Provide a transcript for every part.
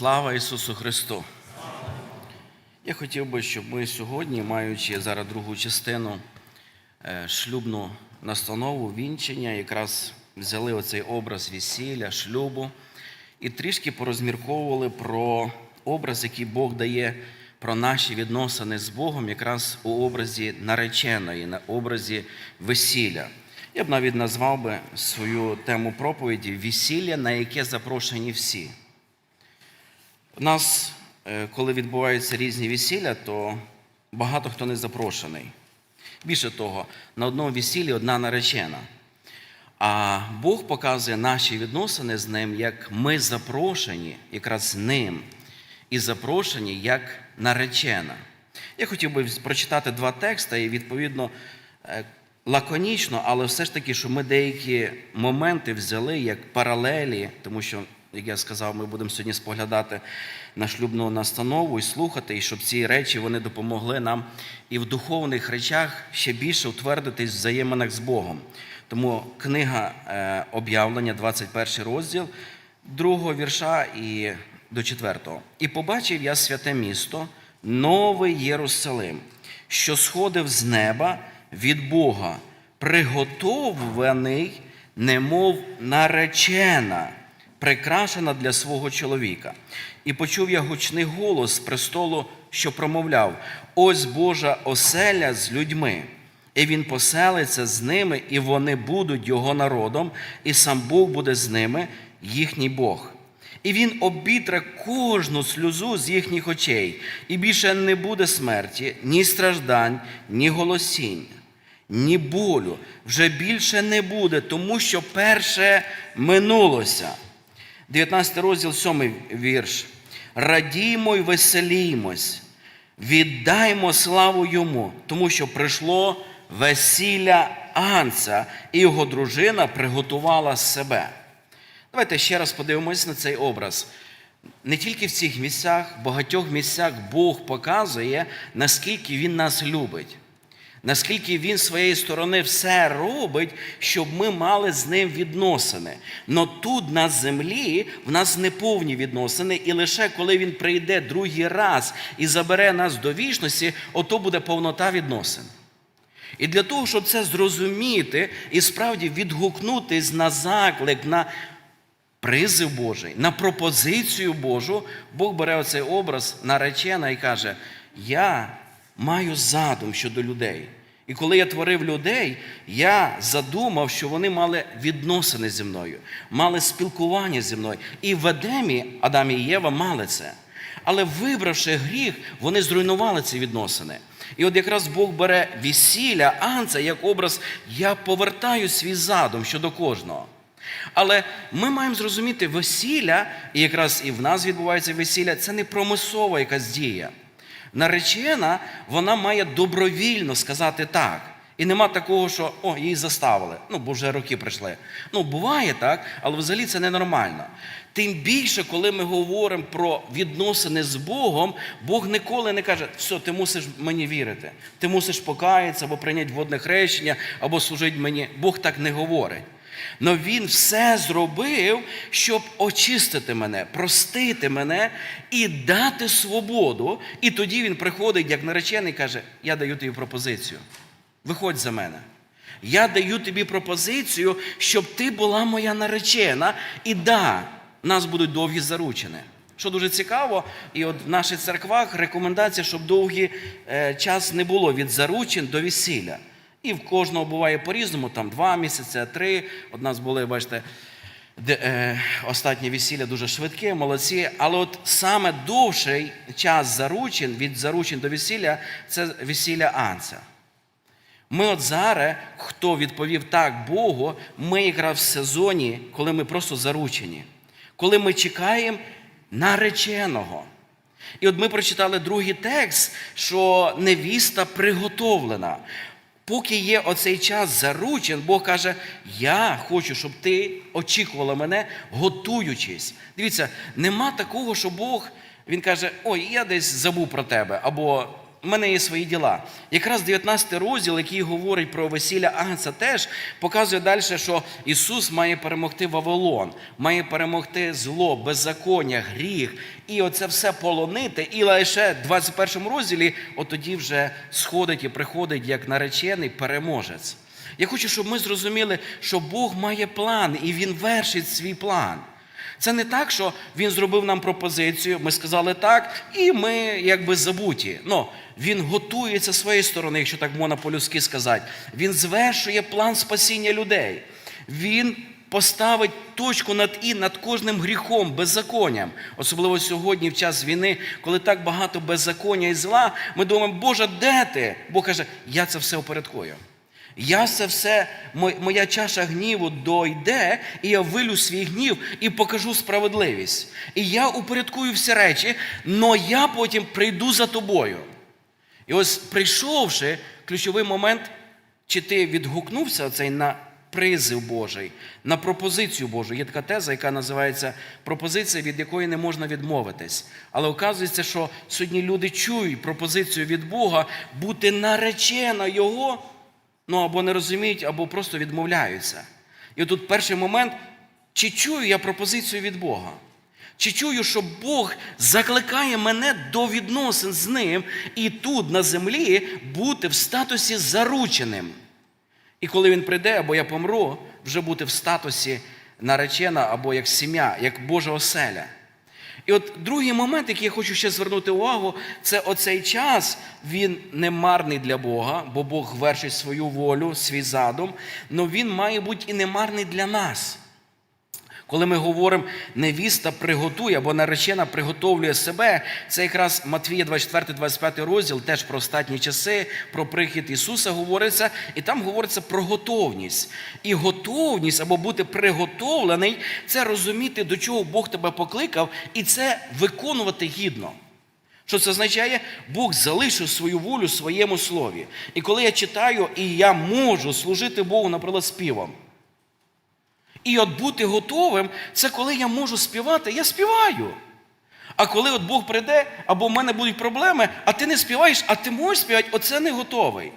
Слава Ісусу Христу! Я хотів би, щоб ми сьогодні, маючи зараз другу частину е, шлюбну настанову, вінчення, якраз взяли оцей образ весілля, шлюбу і трішки порозмірковували про образ, який Бог дає про наші відносини з Богом, якраз у образі нареченої, на образі весілля. Я б навіть назвав би свою тему проповіді Весілля, на яке запрошені всі. У нас, е, коли відбуваються різні весілля, то багато хто не запрошений. Більше того, на одному весіллі одна наречена. А Бог показує наші відносини з ним, як ми запрошені якраз ним, і запрошені як наречена. Я хотів би прочитати два тексти і відповідно е, лаконічно, але все ж таки, щоб ми деякі моменти взяли як паралелі, тому що, як я сказав, ми будемо сьогодні споглядати на шлюбну настанову і слухати, і щоб ці речі вони допомогли нам і в духовних речах ще більше утвердитись в взаєминах з Богом. Тому книга е, об'явлення, 21 розділ, другого вірша і до четвертого. І побачив я святе місто, новий Єрусалим, що сходив з неба від Бога, приготований, немов наречена, прикрашена для свого чоловіка. І почув я гучний голос з престолу, що промовляв: Ось Божа оселя з людьми. І він поселиться з ними, і вони будуть його народом, і сам Бог буде з ними, їхній Бог. І він обітре кожну сльозу з їхніх очей, і більше не буде смерті, ні страждань, ні голосіння, ні болю. Вже більше не буде, тому що перше минулося. 19 розділ, 7 вірш. Радіймо й веселімось, віддаймо славу йому, тому що прийшло весілля Анца, і його дружина приготувала себе. Давайте ще раз подивимось на цей образ. Не тільки в цих місцях, в багатьох місцях Бог показує, наскільки Він нас любить, наскільки Він своєї сторони все робить, щоб ми мали з ним відносини. Но тут на землі в нас неповні відносини, і лише коли він прийде другий раз і забере нас до вічності, ото буде повнота відносин. І для того, щоб це зрозуміти і справді відгукнутись на заклик, на призив Божий, на пропозицію Божу, Бог бере оцей образ наречена і каже: Я маю задум щодо людей. І коли я творив людей, я задумав, що вони мали відносини зі мною, мали спілкування зі мною. І в Едемі Адам і Єва мали це. Але вибравши гріх, вони зруйнували ці відносини. І от якраз Бог бере весілля, анца як образ, я повертаю свій задум щодо кожного. Але ми маємо зрозуміти, весілля, і якраз і в нас відбувається весілля, це не промислова якась дія. Наречена, вона має добровільно сказати так. І нема такого, що о, її заставили. Ну, бо вже роки прийшли. Ну, буває так, але взагалі це ненормально. Тим більше, коли ми говоримо про відносини з Богом, Бог ніколи не каже, все, ти мусиш мені вірити, ти мусиш покаятися або прийняти водне хрещення, або служити мені. Бог так не говорить. Но Він все зробив, щоб очистити мене, простити мене і дати свободу. І тоді він приходить, як наречений, каже: Я даю тобі пропозицію. Виходь за мене. Я даю тобі пропозицію, щоб ти була моя наречена. І да, нас будуть довгі заручини. Що дуже цікаво, і от в наших церквах рекомендація, щоб довгий е, час не було від заручин до весілля. І в кожного буває по-різному, там два місяці, три. От нас були, бачите, де, е, останнє весілля дуже швидке, молодці. Але от саме довший час заручин, від заручин до весілля, це весілля Анця. Ми от зараз, хто відповів так Богу, ми якраз в сезоні, коли ми просто заручені, коли ми чекаємо нареченого. І от ми прочитали другий текст, що невіста приготовлена. Поки є оцей час заручен, Бог каже: Я хочу, щоб ти очікувала мене, готуючись. Дивіться, нема такого, що Бог він каже: Ой, я десь забув про тебе, або в мене є свої діла. Якраз 19 розділ, який говорить про весілля Агнця, теж показує далі, що Ісус має перемогти Вавилон, має перемогти зло, беззаконня, гріх, і оце все полонити. І лише в 21 розділі, от тоді вже сходить і приходить як наречений переможець. Я хочу, щоб ми зрозуміли, що Бог має план, і Він вершить свій план. Це не так, що він зробив нам пропозицію, ми сказали так, і ми якби забуті. Ну, він готується своєї сторони, якщо так можна по-людськи сказати. Він звершує план спасіння людей. Він поставить точку над і над кожним гріхом, беззаконням. Особливо сьогодні, в час війни, коли так багато беззаконня і зла, ми думаємо, Боже, де ти? Бог каже, я це все упорядкую. Я це все, моя чаша гніву дойде, і я вилю свій гнів і покажу справедливість. І я упорядкую всі речі, але я потім прийду за тобою. І ось прийшовши, ключовий момент, чи ти відгукнувся оцей на призив Божий, на пропозицію Божу. Є така теза, яка називається пропозиція, від якої не можна відмовитись. Але оказується, що сьогодні люди чують пропозицію від Бога бути наречена Його, ну або не розуміють, або просто відмовляються. І отут перший момент, чи чую я пропозицію від Бога? Чи чую, що Бог закликає мене до відносин з ним і тут, на землі, бути в статусі зарученим? І коли він прийде, або я помру, вже бути в статусі наречена, або як сім'я, як Божа оселя. І от другий момент, який я хочу ще звернути увагу, це оцей час, він не марний для Бога, бо Бог вершить свою волю, свій задум, але він має бути і не марний для нас. Коли ми говоримо невіста приготує або наречена приготовлює себе, це якраз Матвія 24-25 розділ, теж про останні часи, про прихід Ісуса говориться, і там говориться про готовність. І готовність або бути приготовлений це розуміти, до чого Бог тебе покликав, і це виконувати гідно. Що це означає? Бог залишив свою волю в своєму слові. І коли я читаю, і я можу служити Богу, наприклад, співом. І от бути готовим, це коли я можу співати, я співаю. А коли от Бог прийде, або в мене будуть проблеми, а ти не співаєш, а ти можеш співати, оце не готовий.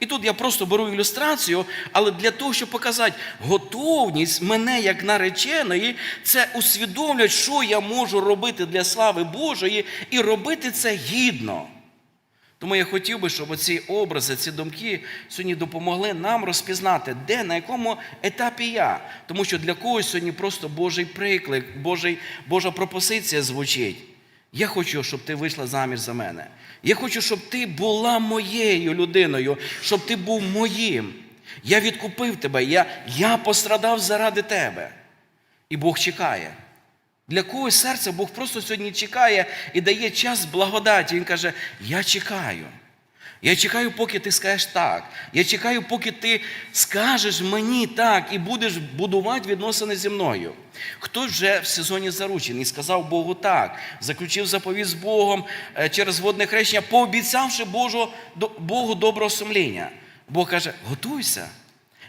І тут я просто беру ілюстрацію, але для того, щоб показати готовність мене як нареченої, це усвідомлюють, що я можу робити для слави Божої, і робити це гідно. Тому я хотів би, щоб ці образи, ці думки сьогодні допомогли нам розпізнати, де, на якому етапі я. Тому що для когось сьогодні просто Божий приклик, Божий, Божа пропозиція звучить. Я хочу, щоб ти вийшла заміж за мене. Я хочу, щоб ти була моєю людиною, щоб ти був моїм. Я відкупив тебе, я, я пострадав заради тебе. І Бог чекає. Для когось серця Бог просто сьогодні чекає і дає час благодаті. Він каже: Я чекаю. Я чекаю, поки ти скажеш так. Я чекаю, поки ти скажеш мені так і будеш будувати відносини зі мною. Хтось вже в сезоні заручений сказав Богу так, заключив заповідь з Богом е, через водне хрещення, пообіцявши Богу доброго сумління. Бог каже: готуйся.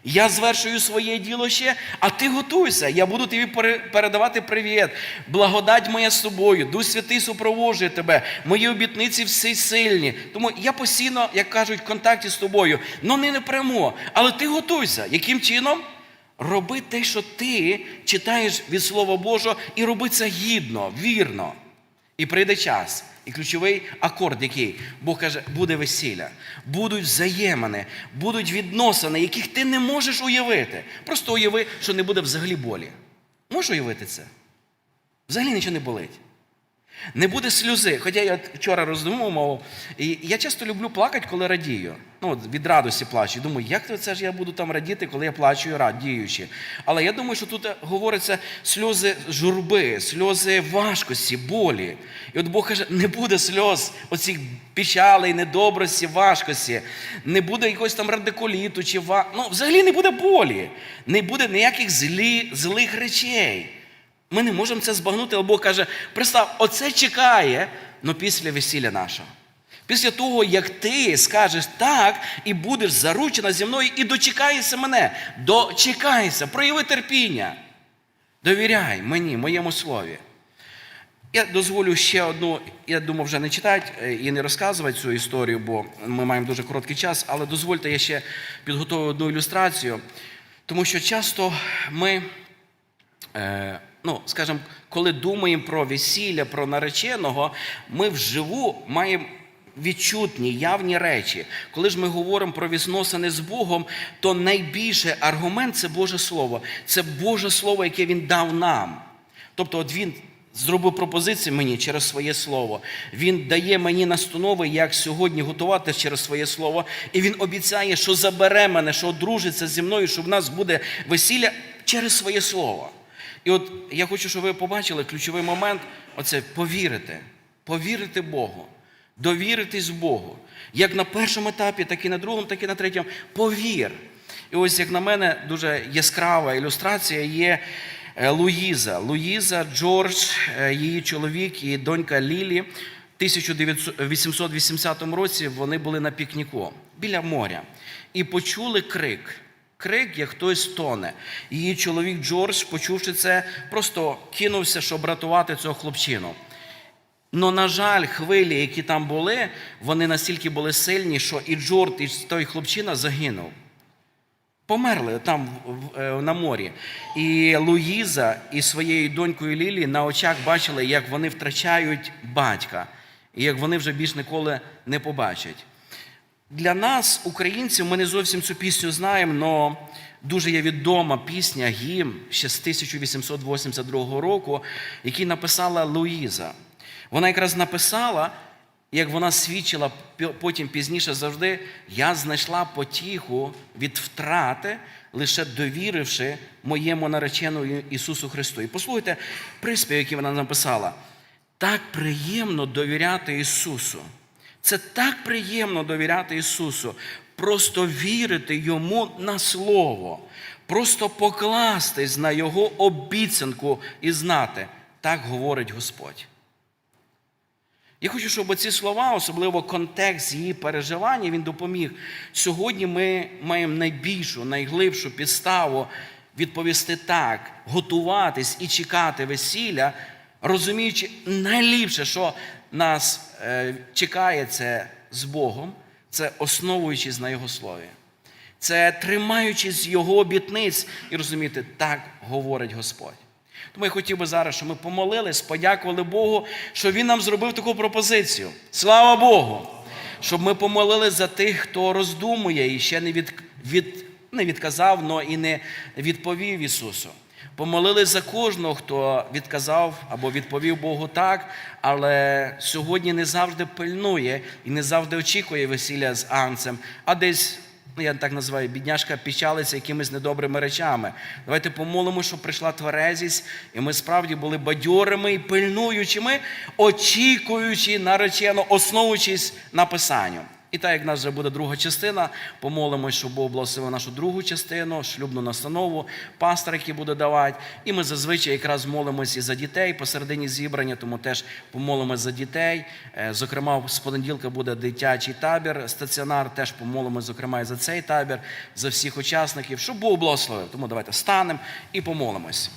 Я звершую своє діло ще, а ти готуйся. Я буду тобі пере- передавати привіт. Благодать моя з тобою, Дух Святий супроводжує тебе. Мої обітниці всі сильні. Тому я постійно, як кажуть, в контакті з тобою. Ну не напряму. Але ти готуйся. Яким чином? Роби те, що ти читаєш від Слова Божого, і роби це гідно, вірно. І прийде час. І ключовий акорд, який Бог каже, буде весілля, будуть взаємини, будуть відносини, яких ти не можеш уявити. Просто уяви, що не буде взагалі болі. Можеш уявити це? Взагалі нічого не болить. Не буде сльози. Хоча я вчора роздумував, і я часто люблю плакати, коли радію. Ну, від радості плачу. Думаю, як це ж я буду там радіти, коли я плачу радіючи. Але я думаю, що тут говориться сльози журби, сльози важкості, болі. І от Бог каже, не буде сльоз, оцих печалей, недобрості, важкості, не буде якогось там радикуліту чи ва... Ну, взагалі не буде болі, не буде ніяких злі, злих речей. Ми не можемо це збагнути, але Бог каже, представ, оце чекає, але після весілля нашого. Після того, як ти скажеш так і будеш заручена зі мною і дочекаєшся мене, дочекайся, прояви терпіння. Довіряй мені, моєму слові. Я дозволю ще одну, я думав, вже не читати е, і не розказувати цю історію, бо ми маємо дуже короткий час, але дозвольте, я ще підготую одну ілюстрацію, тому що часто ми, е, ну, скажімо, коли думаємо про весілля, про нареченого, ми вживу маємо відчутні, явні речі. Коли ж ми говоримо про відносини з Богом, то найбільший аргумент це Боже Слово. Це Боже Слово, яке Він дав нам. Тобто, от він зробив пропозицію мені через своє слово. Він дає мені настанови, як сьогодні готувати через своє слово. І він обіцяє, що забере мене, що одружиться зі мною, що в нас буде весілля через своє слово. І от я хочу, щоб ви побачили ключовий момент оце повірити. Повірити Богу. Довіритись Богу. Як на першому етапі, так і на другому, так і на третьому. Повір. І ось, як на мене, дуже яскрава ілюстрація є е, Луїза. Луїза, Джордж, е, її чоловік і донька Лілі. В 1880 році вони були на пікніку біля моря і почули крик. Крик, як хтось тоне. Її чоловік Джордж, почувши це, просто кинувся, щоб рятувати цього хлопчину. Но, на жаль, хвилі, які там були, вони настільки були сильні, що і Джордж, і той хлопчина загинув. Померли там е, на морі. І Луїза і своєю донькою Лілі на очах бачили, як вони втрачають батька, і як вони вже більш ніколи не побачать. Для нас, українців, ми не зовсім цю пісню знаємо, але дуже є відома пісня гімн ще з 1882 року, який написала Луїза. Вона якраз написала, як вона свідчила потім пізніше завжди, я знайшла потіху від втрати, лише довіривши моєму нареченому Ісусу Христу. І послухайте приспів, який вона написала. Так приємно довіряти Ісусу. Це так приємно довіряти Ісусу, просто вірити Йому на Слово, просто покластись на Його обіцянку і знати, так говорить Господь. Я хочу, щоб ці слова, особливо контекст її переживання, він допоміг. Сьогодні ми маємо найбільшу, найглибшу підставу відповісти так, готуватись і чекати весілля, розуміючи найліпше, що нас е, чекає це з Богом, це основуючись на Його слові. Це тримаючись Його обітниць і розуміти, так говорить Господь. Тому я хотів би зараз, щоб ми помолились, подякували Богу, що Він нам зробив таку пропозицію. Слава Богу! Щоб ми помолились за тих, хто роздумує і ще не, від, від, не відказав, но і не відповів Ісусу. Помолились за кожного, хто відказав або відповів Богу так, але сьогодні не завжди пильнує і не завжди очікує весілля з анцем, а десь ну я так називаю, бідняшка пічалиться якимись недобрими речами. Давайте помолимо, щоб прийшла тверезість, і ми справді були бадьорими і пильнуючими, очікуючи наречено, основуючись на Писанню. І так як в нас вже буде друга частина, помолимось, щоб Бог благословив нашу другу частину, шлюбну настанову, пастор, який буде давати. І ми зазвичай якраз молимось і за дітей посередині зібрання, тому теж помолимось за дітей. Е, Зокрема, з понеділка буде дитячий табір, стаціонар. Теж помолимось, зокрема, і за цей табір, за всіх учасників, щоб Бог благословив. Тому давайте станемо і помолимось.